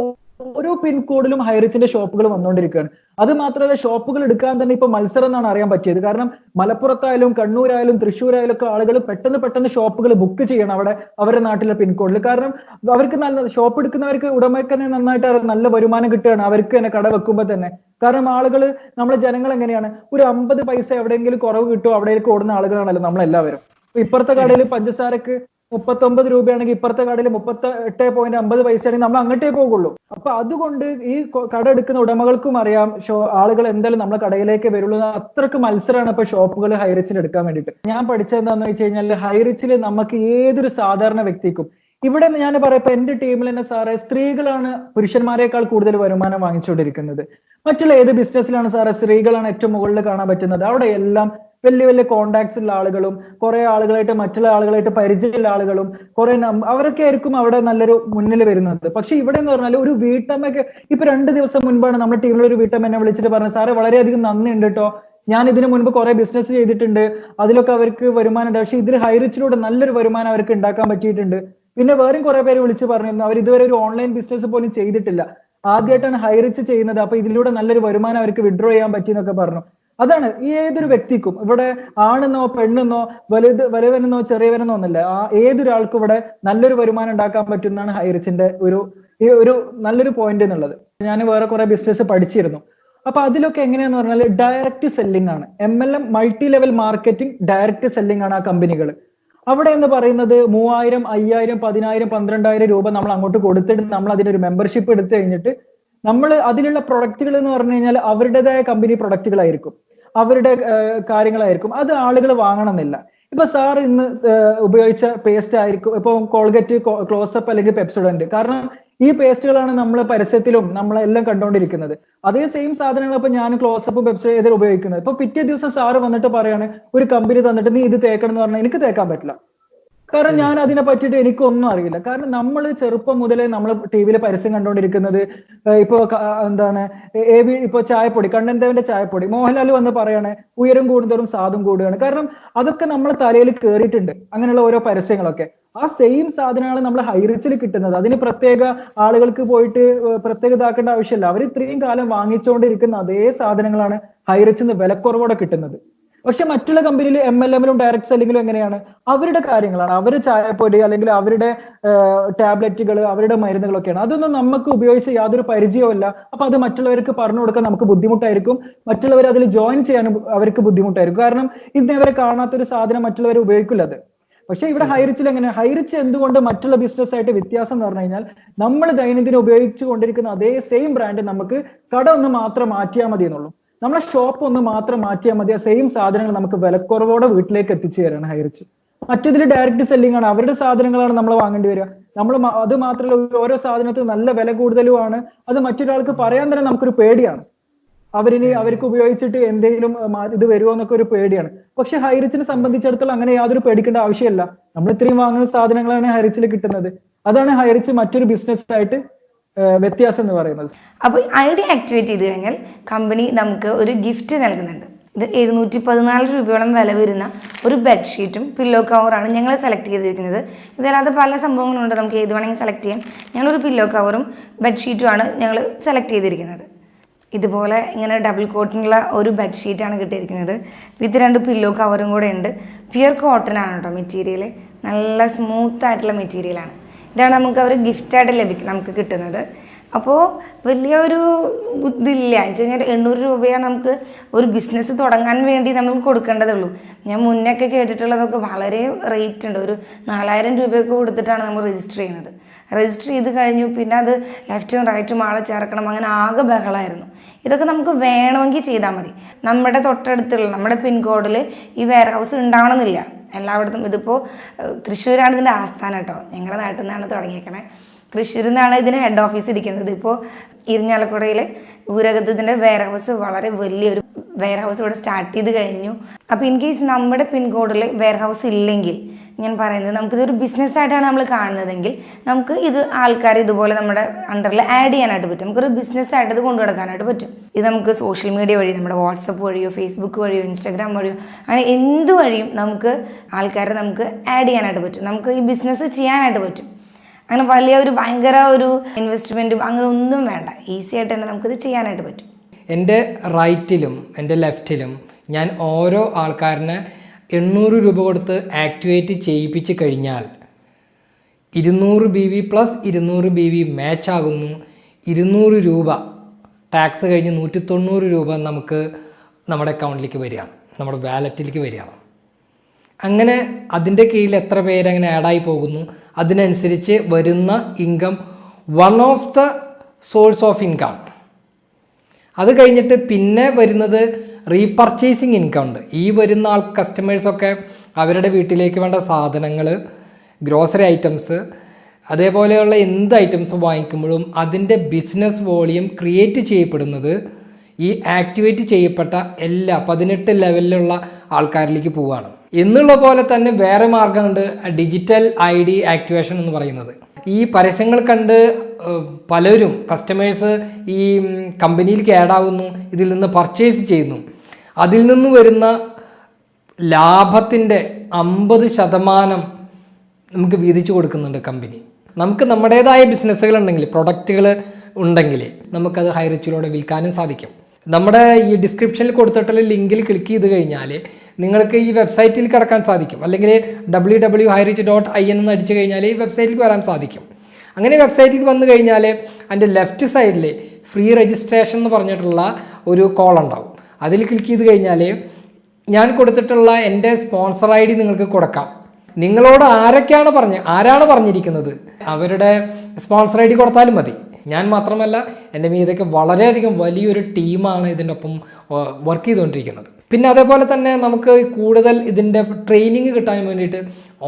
ഓരോ പിൻകോഡിലും ഹൈറിച്ചിന്റെ ഷോപ്പുകൾ വന്നുകൊണ്ടിരിക്കുകയാണ് അത് മാത്രമല്ല ഷോപ്പുകൾ എടുക്കാൻ തന്നെ ഇപ്പൊ മത്സരം എന്നാണ് അറിയാൻ പറ്റിയത്. കാരണം മലപ്പുറത്തായാലും കണ്ണൂരായാലും തൃശ്ശൂരായാലും ഒക്കെ ആളുകൾ പെട്ടെന്ന് പെട്ടെന്ന് ഷോപ്പുകൾ ബുക്ക് ചെയ്യണം അവിടെ അവരുടെ നാട്ടിലെ പിൻകോഡിൽ കാരണം അവർക്ക് നല്ല ഷോപ്പ് എടുക്കുന്നവർക്ക് ഉടമയ്ക്ക് തന്നെ നന്നായിട്ട് നല്ല വരുമാനം കിട്ടുകയാണ്. അവർക്ക് തന്നെ കട വെക്കുമ്പോൾ തന്നെ. കാരണം ആളുകൾ നമ്മളെ ജനങ്ങൾ എങ്ങനെയാണ്? ഒരു അമ്പത് പൈസ എവിടെയെങ്കിലും കുറവ് കിട്ടുമോ? അവിടേക്ക് ഓടുന്ന ആളുകളാണല്ലോ നമ്മളെല്ലാവരും. ഇപ്പൊ ഇപ്പുറത്തെ കടയിൽ പഞ്ചസാരക്ക് മുപ്പത്തൊമ്പത് രൂപയാണെങ്കിൽ ഇപ്പുറത്തെ കടയിൽ മുപ്പത്തി എട്ട് പോയിന്റ് അമ്പത് പൈസ ആണെങ്കിൽ നമ്മൾ അങ്ങോട്ടേ പോകുള്ളൂ. അപ്പൊ അതുകൊണ്ട് ഈ കട എടുക്കുന്ന ഉടമകൾക്കും അറിയാം ഷോ ആളുകൾ എന്തായാലും നമ്മളെ കടയിലേക്ക് വരുള്ളൂ അത്രയ്ക്ക് മത്സരമാണ് ഇപ്പൊ ഷോപ്പുകൾ ഹൈറിച്ചിൽ എടുക്കാൻ വേണ്ടിയിട്ട്. ഞാൻ പഠിച്ചത് എന്താണെന്ന് വെച്ച് കഴിഞ്ഞാൽ ഹൈറിച്ചിൽ നമുക്ക് ഏതൊരു സാധാരണ വ്യക്തിക്കും ഇവിടെ ഞാൻ പറയാം ഇപ്പൊ എന്റെ ടീമിൽ തന്നെ സാറേ സ്ത്രീകളാണ് പുരുഷന്മാരെക്കാൾ കൂടുതൽ വരുമാനം വാങ്ങിച്ചുകൊണ്ടിരിക്കുന്നത്. മറ്റുള്ള ഏത് ബിസിനസ്സിലാണ് സാറേ സ്ത്രീകളാണ് ഏറ്റവും മുകളിൽ കാണാൻ പറ്റുന്നത്? അവിടെ എല്ലാം വലിയ വലിയ കോണ്ടാക്ട്സ് ഉള്ള ആളുകളും കുറെ ആളുകളായിട്ട് മറ്റുള്ള ആളുകളായിട്ട് പരിചയമുള്ള ആളുകളും കുറെ അവരൊക്കെ ആയിരിക്കും അവിടെ നല്ലൊരു മുന്നിൽ വരുന്നത്. പക്ഷെ ഇവിടെ എന്ന് പറഞ്ഞാൽ ഒരു വീട്ടമ്മയ്ക്ക് ഇപ്പൊ രണ്ട് ദിവസം മുൻപാണ് നമ്മുടെ ടീമിലെ ഒരു വീട്ടമ്മ എന്നെ വിളിച്ചിട്ട് പറഞ്ഞത് സാറേ വളരെയധികം നന്ദി ഉണ്ട് കേട്ടോ ഞാൻ ഇതിനു മുൻപ് കുറെ ബിസിനസ് ചെയ്തിട്ടുണ്ട്. അതിലൊക്കെ അവർക്ക് വരുമാനം ഉണ്ട് പക്ഷെ ഇതിൽ ഹൈറിച്ചിലൂടെ നല്ലൊരു വരുമാനം അവർക്ക് ഉണ്ടാക്കാൻ പറ്റിയിട്ടുണ്ട്. പിന്നെ വേറെയും കുറെ പേര് വിളിച്ച് പറഞ്ഞിരുന്നു അവർ ഇതുവരെ ഒരു ഓൺലൈൻ ബിസിനസ് പോലും ചെയ്തിട്ടില്ല. ആദ്യമായിട്ടാണ് ഹൈറിച്ച് ചെയ്യുന്നത്. അപ്പൊ ഇതിലൂടെ നല്ലൊരു വരുമാനം അവർക്ക് വിഡ്രോ ചെയ്യാൻ പറ്റി എന്നൊക്കെ പറഞ്ഞു. അതാണ് ഈ ഏതൊരു വ്യക്തിക്കും ഇവിടെ ആണെന്നോ പെണ്ണെന്നോ വലുത് വലുവനെന്നോ ചെറിയവനെന്നോ ഒന്നല്ല ആ ഏതൊരാൾക്കും ഇവിടെ നല്ലൊരു വരുമാനം ഉണ്ടാക്കാൻ പറ്റുന്നതാണ് ഹൈറിച്ചിന്റെ ഒരു ഈ ഒരു നല്ലൊരു പോയിന്റ് എന്നുള്ളത്. ഞാൻ വേറെ കുറെ ബിസിനസ് പഠിച്ചിരുന്നു. അപ്പൊ അതിലൊക്കെ എങ്ങനെയാന്ന് പറഞ്ഞാൽ ഡയറക്റ്റ് സെല്ലിംഗ് ആണ്. M L M multi level marketing direct selling ആണ് ആ കമ്പനികൾ അവിടെ എന്ന് പറയുന്നത് മൂവായിരം അയ്യായിരം പതിനായിരം പന്ത്രണ്ടായിരം രൂപ നമ്മൾ അങ്ങോട്ട് കൊടുത്തിട്ട് നമ്മൾ അതിനൊരു മെമ്പർഷിപ്പ് എടുത്തു കഴിഞ്ഞിട്ട് നമ്മൾ അതിലുള്ള പ്രൊഡക്റ്റുകൾ എന്ന് പറഞ്ഞു കഴിഞ്ഞാൽ അവരുടേതായ കമ്പനി പ്രൊഡക്റ്റുകളായിരിക്കും അവരുടെ കാര്യങ്ങളായിരിക്കും. അത് ആളുകൾ വാങ്ങണമെന്നില്ല. ഇപ്പൊ സാർ ഇന്ന് ഉപയോഗിച്ച പേസ്റ്റ് ആയിരിക്കും. ഇപ്പൊ കോൾഗറ്റ് ക്ലോസപ്പ് അല്ലെങ്കിൽ പെപ്സോഡന്റ്. കാരണം ഈ പേസ്റ്റുകളാണ് നമ്മൾ പരസ്യത്തിലും നമ്മളെല്ലാം കണ്ടുകൊണ്ടിരിക്കുന്നത് അതേ സെയിം സാധനങ്ങൾ ഇപ്പൊ ഞാൻ ക്ലോസപ്പ് പെപ്സോ ഇതിൽ ഉപയോഗിക്കുന്നത്. ഇപ്പൊ പിറ്റേ ദിവസം സാറ് വന്നിട്ട് പറയാണ് ഒരു കമ്പനി തന്നിട്ട് നീ ഇത് തേക്കണം എന്ന് പറഞ്ഞാൽ എനിക്ക് തേക്കാൻ പറ്റില്ല. കാരണം ഞാൻ അതിനെ പറ്റിയിട്ട് എനിക്കൊന്നും അറിയില്ല കാരണം നമ്മൾ ചെറുപ്പം മുതലേ നമ്മൾ ടി വിയിൽ പരസ്യം കണ്ടുകൊണ്ടിരിക്കുന്നത് ഇപ്പൊ എന്താണ് എ വി ഇപ്പൊ ചായപ്പൊടി കണ്ണൻദേവന്റെ ചായപ്പൊടി. മോഹൻലാൽ വന്ന് പറയാണ് ഉയരം കൂടുന്തോറും സാധും കൂടുകയാണ്. കാരണം അതൊക്കെ നമ്മൾ തലയിൽ കയറിയിട്ടുണ്ട് അങ്ങനെയുള്ള ഓരോ പരസ്യങ്ങളൊക്കെ. ആ സെയിം സാധനങ്ങൾ നമ്മൾ ഹൈറിച്ചിൽ കിട്ടുന്നത്. അതിന് പ്രത്യേക ആളുകൾക്ക് പോയിട്ട് പ്രത്യേക ഇതാക്കേണ്ട ആവശ്യമില്ല. അവർ ഇത്രയും കാലം വാങ്ങിച്ചുകൊണ്ടിരിക്കുന്ന അതേ സാധനങ്ങളാണ് ഹൈറിച്ചിന്ന് വിലക്കുറവോടെ കിട്ടുന്നത്. പക്ഷെ മറ്റുള്ള കമ്പനിയിൽ എം എൽ എമ്മിലും ഡയറക്ട് സെല്ലിങ്ങിലും എങ്ങനെയാണ്? അവരുടെ കാര്യങ്ങളാണ്. അവരുടെ ചായപ്പൊടി അല്ലെങ്കിൽ അവരുടെ ടാബ്ലറ്റുകൾ അവരുടെ മരുന്നുകളൊക്കെയാണ്. അതൊന്നും നമുക്ക് ഉപയോഗിച്ച് യാതൊരു പരിചയവുമില്ല. അപ്പൊ അത് മറ്റുള്ളവർക്ക് പറഞ്ഞു കൊടുക്കാൻ നമുക്ക് ബുദ്ധിമുട്ടായിരിക്കും. മറ്റുള്ളവർ അതിൽ ജോയിൻ ചെയ്യാനും അവർക്ക് ബുദ്ധിമുട്ടായിരിക്കും. കാരണം ഇതിനെ അവരെ കാണാത്തൊരു സാധനം മറ്റുള്ളവർ ഉപയോഗിക്കില്ല അത്. പക്ഷെ ഇവിടെ ഹൈറിച്ചിൽ എങ്ങനെ? ഹൈറിച്ച് എന്തുകൊണ്ട് മറ്റുള്ള ബിസിനസ് ആയിട്ട് വ്യത്യാസം എന്ന് പറഞ്ഞു കഴിഞ്ഞാൽ നമ്മൾ ദൈനംദിനം ഉപയോഗിച്ചു കൊണ്ടിരിക്കുന്ന അതേ സെയിം ബ്രാൻഡ് നമുക്ക് കട ഒന്ന് മാത്രം മാറ്റിയാൽ മതി എന്നുള്ളൂ നമ്മളെ ഷോപ്പ് ഒന്ന് മാത്രം മാറ്റിയാൽ മതി. ആ സെയിം സാധനങ്ങൾ നമുക്ക് വിലക്കുറവോടെ വീട്ടിലേക്ക് എത്തിച്ചു തരാണ് ഹൈറിച്ച്. മറ്റേതിൽ ഡയറക്റ്റ് സെല്ലിംഗ് ആണ്. അവരുടെ സാധനങ്ങളാണ് നമ്മൾ വാങ്ങേണ്ടി വരിക. നമ്മൾ അത് മാത്രമല്ല ഓരോ സാധനത്തിനും നല്ല വില കൂടുതലുമാണ്. അത് മറ്റൊരാൾക്ക് പറയാൻ തന്നെ നമുക്കൊരു പേടിയാണ്. അവരിനി അവർക്ക് ഉപയോഗിച്ചിട്ട് എന്തെങ്കിലും ഇത് വരുമോ എന്നൊക്കെ ഒരു പേടിയാണ്. പക്ഷെ ഹൈറിച്ചിനെ സംബന്ധിച്ചിടത്തോളം അങ്ങനെ യാതൊരു പേടിക്കേണ്ട ആവശ്യമില്ല. നമ്മൾ ഇത്രയും വാങ്ങുന്ന സാധനങ്ങളാണ് ഹൈറിച്ചിൽ കിട്ടുന്നത്. അതാണ് ഹൈറിച്ച് മറ്റൊരു ബിസിനസ് ആയിട്ട് വ്യത്യാസം എന്ന് പറയുന്നത്. അപ്പോൾ ഐഡി ആക്ടിവേറ്റ് ചെയ്ത് കഴിഞ്ഞാൽ കമ്പനി നമുക്ക് ഒരു ഗിഫ്റ്റ് നൽകുന്നുണ്ട്. ഇത് എഴുന്നൂറ്റി പതിനാല് രൂപയോളം വില വരുന്ന ഒരു ബെഡ്ഷീറ്റും പില്ലോ കവറാണ് ഞങ്ങൾ സെലക്ട് ചെയ്തിരിക്കുന്നത്. ഇതല്ലാതെ പല സംഭവങ്ങളുണ്ട് നമുക്ക് ഏത് വേണമെങ്കിൽ സെലക്ട് ചെയ്യാം. ഞങ്ങളൊരു പില്ലോ കവറും ബെഡ്ഷീറ്റുമാണ് ഞങ്ങൾ സെലക്ട് ചെയ്തിരിക്കുന്നത്. ഇതുപോലെ ഇങ്ങനെ ഡബിൾ കോട്ടിനുള്ള ഒരു ബെഡ്ഷീറ്റാണ് കിട്ടിയിരിക്കുന്നത്. വിത്ത് രണ്ട് പില്ലോ കവറും കൂടെ ഉണ്ട്. പ്യുർ കോട്ടൺ ആണ് കേട്ടോ മെറ്റീരിയൽ നല്ല സ്മൂത്ത് ആയിട്ടുള്ള മെറ്റീരിയലാണ് ഇതാണ് നമുക്ക് അവർ ഗിഫ്റ്റായിട്ട് ലഭിക്കും നമുക്ക് കിട്ടുന്നത്. അപ്പോൾ വലിയ ഒരു ഇതില്ല. എന്ന് വെച്ച് കഴിഞ്ഞാൽ എണ്ണൂറ് രൂപയാണ് നമുക്ക് ഒരു ബിസിനസ് തുടങ്ങാൻ വേണ്ടി നമ്മൾ കൊടുക്കേണ്ടതുള്ളൂ. ഞാൻ മുന്നൊക്കെ കേട്ടിട്ടുള്ളതൊക്കെ വളരെ റേറ്റ് ഉണ്ട്. ഒരു നാലായിരം രൂപയൊക്കെ കൊടുത്തിട്ടാണ് നമ്മൾ രജിസ്റ്റർ ചെയ്യുന്നത്. രജിസ്റ്റർ ചെയ്ത് കഴിഞ്ഞു. പിന്നെ അത് ലെഫ്റ്റും റൈറ്റും ആളെ ചേർക്കണം. അങ്ങനെ ആകെ ബഹളമായിരുന്നു ഇതൊക്കെ നമുക്ക് വേണമെങ്കിൽ ചെയ്താൽ മതി. നമ്മുടെ തൊട്ടടുത്തുള്ള നമ്മുടെ പിൻകോഡിൽ ഈ വെയർ ഹൗസ് ഉണ്ടാവണമെന്നില്ല. എല്ലായിടത്തും ഇതിപ്പോൾ തൃശ്ശൂരാണ് ഇതിന്റെ ആസ്ഥാനം കേട്ടോ. ഞങ്ങളുടെ നാട്ടിൽ നിന്നാണ് തുടങ്ങിയേക്കണേ. തൃശ്ശൂരിൽ നിന്നാണ് ഇതിന് ഹെഡ് ഓഫീസ് ഇരിക്കുന്നത്. ഇപ്പോൾ ഇരിഞ്ഞാലക്കുടയിൽ ഇതിന്റെ വെയർ ഹൗസ് വളരെ വലിയൊരു വെയർ ഹൗസ് ഇവിടെ സ്റ്റാർട്ട് ചെയ്ത് കഴിഞ്ഞു. അപ്പോൾ ഇൻ കേസ് നമ്മുടെ പിൻകോഡിൽ വെയർ ഹൗസ് ഇല്ലെങ്കിൽ ഞാൻ പറയുന്നത്. നമുക്കിതൊരു ബിസിനസ്സായിട്ടാണ് നമ്മൾ കാണുന്നതെങ്കിൽ നമുക്ക് ഇത് ആൾക്കാർ ഇതുപോലെ നമ്മുടെ അണ്ടറിൽ ആഡ് ചെയ്യാനായിട്ട് പറ്റും. നമുക്കൊരു ബിസിനസ്സായിട്ട് ഇത് കൊണ്ടു നടക്കാനായിട്ട് പറ്റും. ഇത് നമുക്ക് സോഷ്യൽ മീഡിയ വഴി നമ്മുടെ വാട്സപ്പ് വഴിയോ ഫേസ്ബുക്ക് വഴിയോ ഇൻസ്റ്റാഗ്രാം വഴിയോ അങ്ങനെ എന്ത് വഴിയും നമുക്ക് ആൾക്കാരെ നമുക്ക് ആഡ് ചെയ്യാനായിട്ട് പറ്റും. നമുക്ക് ഈ ബിസിനസ് ചെയ്യാനായിട്ട് പറ്റും. അങ്ങനെ വലിയ ഒരു ഭയങ്കര ഒരു ഇൻവെസ്റ്റ്മെന്റും അങ്ങനെ ഒന്നും വേണ്ട. ഈസി ആയിട്ട് തന്നെ നമുക്കിത് ചെയ്യാനായിട്ട് പറ്റും. എന്റെ റൈറ്റിലും എന്റെ ലെഫ്റ്റിലും ഞാൻ ഓരോ ആൾക്കാരനെ എണ്ണൂറ് രൂപ കൊടുത്ത് ആക്ടിവേറ്റ് ചെയ്യിപ്പിച്ച് കഴിഞ്ഞാൽ ഇരുന്നൂറ് ബി വി പ്ലസ് ഇരുന്നൂറ് ബി വി മാച്ച് ആകുന്നു. ഇരുന്നൂറ് രൂപ ടാക്സ് കഴിഞ്ഞ് നൂറ്റി തൊണ്ണൂറ് രൂപ നമുക്ക് നമ്മുടെ അക്കൗണ്ടിലേക്ക് വരികയാണ് നമ്മുടെ വാലറ്റിലേക്ക് വരികയാണ് അങ്ങനെ അതിന്റെ കീഴിൽ എത്ര പേരങ്ങനെ ആഡായി പോകുന്നു? അതിനനുസരിച്ച് വരുന്ന income one of the source of income അത് കഴിഞ്ഞിട്ട് പിന്നെ വരുന്നത് റീപർച്ചേസിങ് ഇൻകം ഉണ്ട്. ഈ വരുന്ന ആൾ കസ്റ്റമേഴ്സൊക്കെ അവരുടെ വീട്ടിലേക്ക് വേണ്ട സാധനങ്ങൾ ഗ്രോസറി ഐറ്റംസ് അതേപോലെയുള്ള എന്ത് ഐറ്റംസ് വാങ്ങിക്കുമ്പോഴും അതിന്റെ ബിസിനസ് വോളിയം ക്രിയേറ്റ് ചെയ്യപ്പെടുന്നത് ഈ ആക്ടിവേറ്റ് ചെയ്യപ്പെട്ട എല്ലാ പതിനെട്ട് ലെവലിലുള്ള ആൾക്കാരിലേക്ക് പോവുകയാണ്. എന്നുള്ള പോലെ തന്നെ വേറെ മാർഗമുണ്ട്. ഡിജിറ്റൽ ഐ ഡി ആക്ടിവേഷൻ എന്ന് പറയുന്നത്. ഈ പരസ്യങ്ങൾ കണ്ട് പലരും കസ്റ്റമേഴ്സ് ഈ കമ്പനിയിൽ കമ്പനിയിലേക്ക് ആഡ് ആകുന്നു ഇതിൽ നിന്ന് പർച്ചേസ് ചെയ്യുന്നു. അതിൽ നിന്ന് വരുന്ന ലാഭത്തിന്റെ അമ്പത് ശതമാനം നമുക്ക് വീതിച്ചു കൊടുക്കുന്നുണ്ട് കമ്പനി. നമുക്ക് നമ്മുടേതായ ബിസിനസ്സുകൾ ഉണ്ടെങ്കിൽ പ്രൊഡക്റ്റുകൾ ഉണ്ടെങ്കിൽ നമുക്കത് ഹൈറിച്ചിലൂടെ വിൽക്കാനും സാധിക്കും. നമ്മുടെ ഈ ഡിസ്ക്രിപ്ഷനിൽ കൊടുത്തിട്ടുള്ള ലിങ്കിൽ ക്ലിക്ക് ചെയ്ത് കഴിഞ്ഞാൽ നിങ്ങൾക്ക് ഈ വെബ്സൈറ്റിൽ കിടക്കാൻ സാധിക്കും. അല്ലെങ്കിൽ W W Highrich dot I N എന്ന് അടിച്ചു കഴിഞ്ഞാൽ ഈ വെബ്സൈറ്റിൽ വരാൻ സാധിക്കും. അങ്ങനെ വെബ്സൈറ്റിൽ വന്നു കഴിഞ്ഞാൽ അതിന്റെ ലെഫ്റ്റ് സൈഡിൽ ഫ്രീ രജിസ്ട്രേഷൻ എന്ന് പറഞ്ഞിട്ടുള്ള ഒരു കോൾ ഉണ്ടാവും. അതിൽ ക്ലിക്ക് ചെയ്ത് കഴിഞ്ഞാൽ ഞാൻ കൊടുത്തിട്ടുള്ള എന്റെ സ്പോൺസർ ഐ ഡി നിങ്ങൾക്ക് കൊടുക്കാം. നിങ്ങളോട് ആരൊക്കെയാണ് പറഞ്ഞ ആരാണ് പറഞ്ഞിരിക്കുന്നത്? അവരുടെ സ്പോൺസർ ഐ ഡി കൊടുത്താലും മതി. ഞാൻ മാത്രമല്ല എന്റെ മീതൊക്കെ വളരെയധികം വലിയൊരു ടീമാണ് ഇതിന്റെ ഒപ്പം വർക്ക് ചെയ്തുകൊണ്ടിരിക്കുന്നത്. പിന്നെ അതേപോലെ തന്നെ നമുക്ക് കൂടുതൽ ഇതിന്റെ ട്രെയിനിങ് കിട്ടാൻ വേണ്ടിയിട്ട്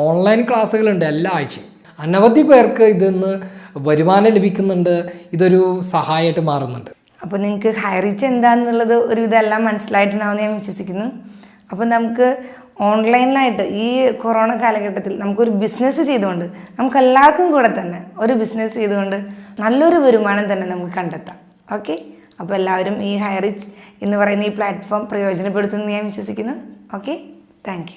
ഓൺലൈൻ ക്ലാസ്സുകളുണ്ട് എല്ലാ ആഴ്ചയും. അനവധി പേർക്ക് ഇതിന്ന് വരുമാനം ലഭിക്കുന്നുണ്ട്. ഇതൊരു സഹായമായിട്ട് മാറുന്നുണ്ട്. അപ്പോൾ നിങ്ങൾക്ക് ഹൈറിച്ച് എന്താണെന്നുള്ളത് ഒരു ഇതെല്ലാം മനസ്സിലായിട്ടുണ്ടാവുമെന്ന് ഞാൻ വിശ്വസിക്കുന്നു. അപ്പോൾ നമുക്ക് ഓൺലൈനിലായിട്ട് ഈ കൊറോണ കാലഘട്ടത്തിൽ നമുക്കൊരു ബിസിനസ് ചെയ്തുകൊണ്ട് നമുക്ക് എല്ലാവർക്കും കൂടെ തന്നെ ഒരു ബിസിനസ് ചെയ്തുകൊണ്ട് നല്ലൊരു വരുമാനം തന്നെ നമുക്ക് കണ്ടെത്താം. ഓക്കെ? അപ്പോൾ എല്ലാവരും ഈ ഹൈറിച്ച് എന്ന് പറയുന്ന ഈ പ്ലാറ്റ്ഫോം പ്രയോജനപ്പെടുത്തുമെന്ന് ഞാൻ വിശ്വസിക്കുന്നു. ഓക്കെ? താങ്ക്